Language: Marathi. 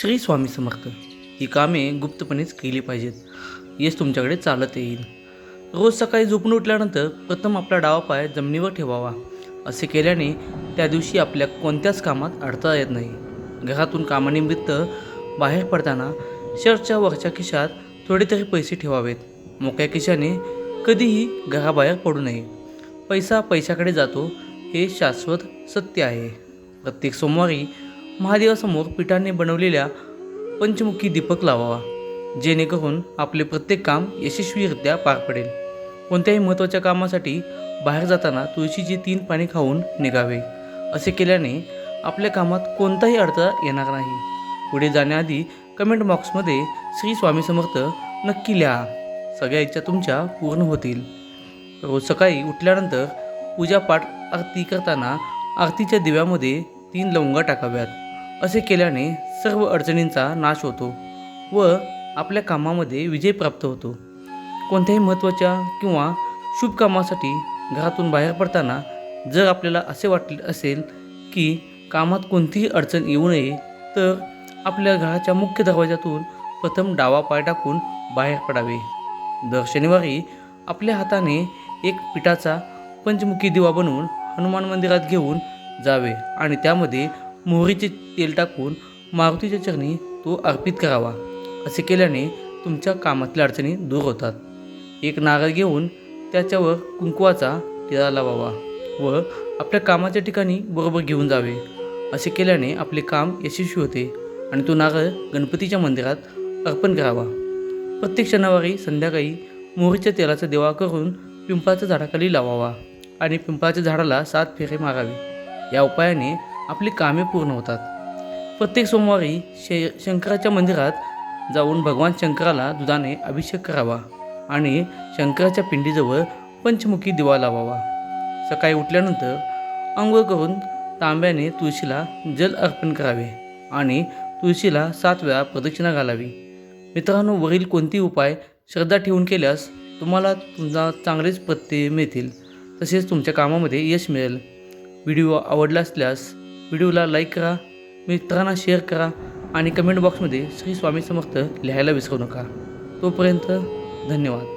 श्री स्वामी समर्थ. ही कामे गुप्तपणेच केली पाहिजेत. येस तुमच्याकडे चालत येईल. रोज सकाळी झोपून उठल्यानंतर प्रथम आपला डावा पाय जमिनीवर ठेवावा. असे केल्याने त्या दिवशी आपल्या कोणत्याच कामात अडथळा येत नाही. घरातून कामानिमित्त बाहेर पडताना शर्टच्या वरच्या खिशात थोडे तरी पैसे ठेवावेत. मोक्या खिशाने कधीही घराबाहेर पडू नये. पैसा पैशाकडे जातो हे शाश्वत सत्य आहे. प्रत्येक सोमवारी महादेवासमोर पिठाने बनवलेल्या पंचमुखी दीपक लावावा जेणेकरून आपले प्रत्येक काम यशस्वीरित्या पार पडेल. कोणत्याही महत्त्वाच्या कामासाठी बाहेर जाताना तुळशीची तीन पाणी खाऊन निघावे असे केल्याने आपल्या कामात कोणताही अडथळा येणार नाही. पुढे जाण्याआधी कमेंट बॉक्समध्ये श्री स्वामी समर्थ नक्की लिहा. सगळ्या इच्छा तुमच्या पूर्ण होतील. रोज सकाळी उठल्यानंतर पूजापाठ आरती करताना आरतीच्या दिव्यामध्ये तीन लवंगा टाकाव्यात. असे केल्याने सर्व अडचणींचा नाश होतो व आपल्या कामामध्ये विजय प्राप्त होतो. कोणत्याही महत्त्वाच्या किंवा शुभ कामासाठी घरातून बाहेर पडताना जर आपल्याला असे वाटले असेल की कामात कोणतीही अडचण येऊ नये तर आपल्या घराच्या मुख्य दरवाजातून प्रथम डावा पाय टाकून बाहेर पडावे. दर शनिवारी आपल्या हाताने एक पिठाचा पंचमुखी दिवा बनवून हनुमान मंदिरात घेऊन जावे आणि त्यामध्ये मोहरीचे तेल टाकून मारुतीच्या चरणी तो अर्पित करावा. असे केल्याने तुमच्या कामातल्या अडचणी दूर होतात. एक नारळ घेऊन त्याच्यावर कुंकवाचा टिळा लावावा व आपल्या कामाच्या ठिकाणी बरोबर घेऊन जावे. असे केल्याने आपले काम यशस्वी होते आणि तो नारळ गणपतीच्या मंदिरात अर्पण करावा. प्रत्येक शनिवारी संध्याकाळी मोहरीच्या तेलाचा देवा करून पिंपळाच्या झाडाखाली लावावा आणि पिंपळाच्या झाडाला सात फेरे मारावे. या उपायाने आपली कामे पूर्ण होतात. प्रत्येक सोमवारी शे शंकराच्या मंदिरात जाऊन भगवान शंकराला दुधाने अभिषेक करावा आणि शंकराच्या पिंडीजवळ पंचमुखी दिवा लावावा. सकाळी उठल्यानंतर आंघोळ करून तांब्याने तुळशीला जल अर्पण करावे आणि तुळशीला सात वेळा प्रदक्षिणा घालावी. मित्रांनो वरील कोणती उपाय श्रद्धा ठेवून केल्यास तुम्हाला तुमचा चांगलेच प्रत्यय मिळतील. तसेच तुमच्या कामामध्ये यश मिळेल. व्हिडिओ आवडला असल्यास व्हिडिओला लाईक करा मित्रांना शेअर करा आणि कमेंट बॉक्समध्ये श्री स्वामी समर्थ लिहायला विसरू नका. तोपर्यंत धन्यवाद.